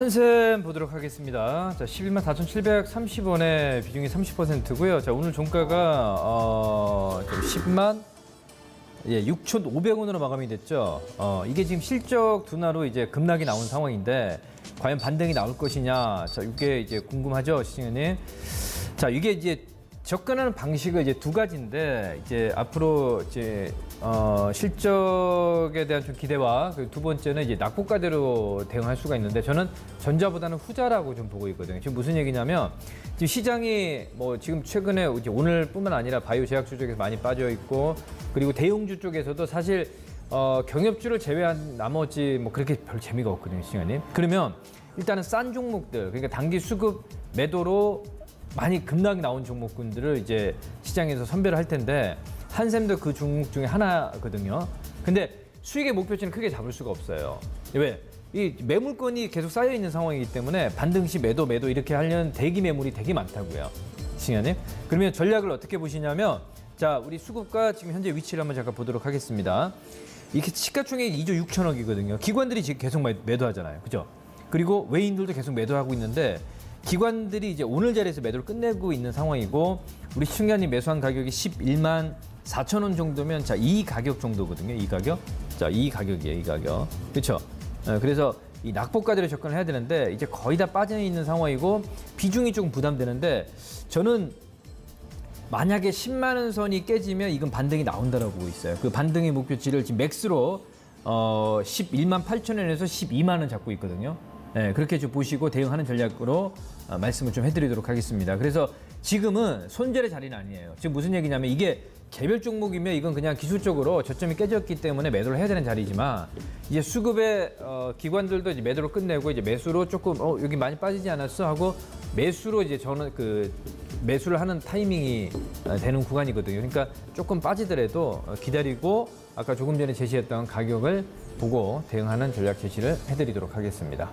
한샘 보도록 하겠습니다. 자, 11만 4,730원에 비중이 30%고요. 자, 오늘 종가가 어, 좀 10만 예, 6,500원으로 마감이 됐죠. 어, 이게 지금 실적 둔화로 이제 급락이 나온 상황인데 과연 반등이 나올 것이냐. 자, 이게 이제 궁금하죠, 시청자님. 자, 이게 이제 접근하는 방식은 이제 두 가지인데 이제 앞으로 이제 어, 실적에 대한 좀 기대와 그 두 번째는 이제 낙폭과대로 대응할 수가 있는데 저는 전자보다는 후자라고 좀 보고 있거든요. 지금 무슨 얘기냐면 지금 시장이 뭐 지금 최근에 이제 오늘뿐만 아니라 바이오 제약주 쪽에서 많이 빠져 있고 그리고 대형주 쪽에서도 사실 어, 경협주를 제외한 나머지 뭐 그렇게 별 재미가 없거든요, 시간님. 그러면 일단은 싼 종목들 그러니까 단기 수급 매도로 많이 급락이 나온 종목군들을 이제 시장에서 선별을 할 텐데 한샘도 그 종목 중에 하나거든요. 근데 수익의 목표치는 크게 잡을 수가 없어요. 왜? 이 매물권이 계속 쌓여 있는 상황이기 때문에 반등 시 매도 매도 이렇게 하려는 대기 매물이 되게 많다고요. 시간님. 그러면 전략을 어떻게 보시냐면 자, 우리 수급과 지금 현재 위치를 한번 잠깐 보도록 하겠습니다. 이게 시가총액이 2조 6천억이거든요. 기관들이 지금 계속 매- 매도하잖아요. 그죠? 그리고 외인들도 계속 매도하고 있는데 기관들이 이제 오늘 자리에서 매도를 끝내고 있는 상황이고 우리 시청자님 매수한 가격이 11만 4천 원 정도면 자 이 가격 정도거든요. 이 가격. 자 이 가격이에요. 이 가격. 그렇죠? 그래서 이 낙폭가대로 접근을 해야 되는데 이제 거의 다 빠져 있는 상황이고 비중이 조금 부담되는데 저는 만약에 10만 원 선이 깨지면 이건 반등이 나온다라고 보고 있어요. 그 반등의 목표치를 지금 맥스로 어 11만 8천 원에서 12만 원 잡고 있거든요. 네, 그렇게 좀 보시고 대응하는 전략으로 어, 말씀을 좀 해드리도록 하겠습니다. 그래서 지금은 손절의 자리는 아니에요. 지금 무슨 얘기냐면 이게 개별 종목이면 이건 그냥 기술적으로 저점이 깨졌기 때문에 매도를 해야 되는 자리지만 이제 수급의 어, 기관들도 이제 매도를 끝내고 이제 매수로 조금 어 여기 많이 빠지지 않았어 하고 매수로 이제 저는 그 매수를 하는 타이밍이 어, 되는 구간이거든요. 그러니까 조금 빠지더라도 어, 기다리고 아까 조금 전에 제시했던 가격을 보고 대응하는 전략 제시를 해드리도록 하겠습니다.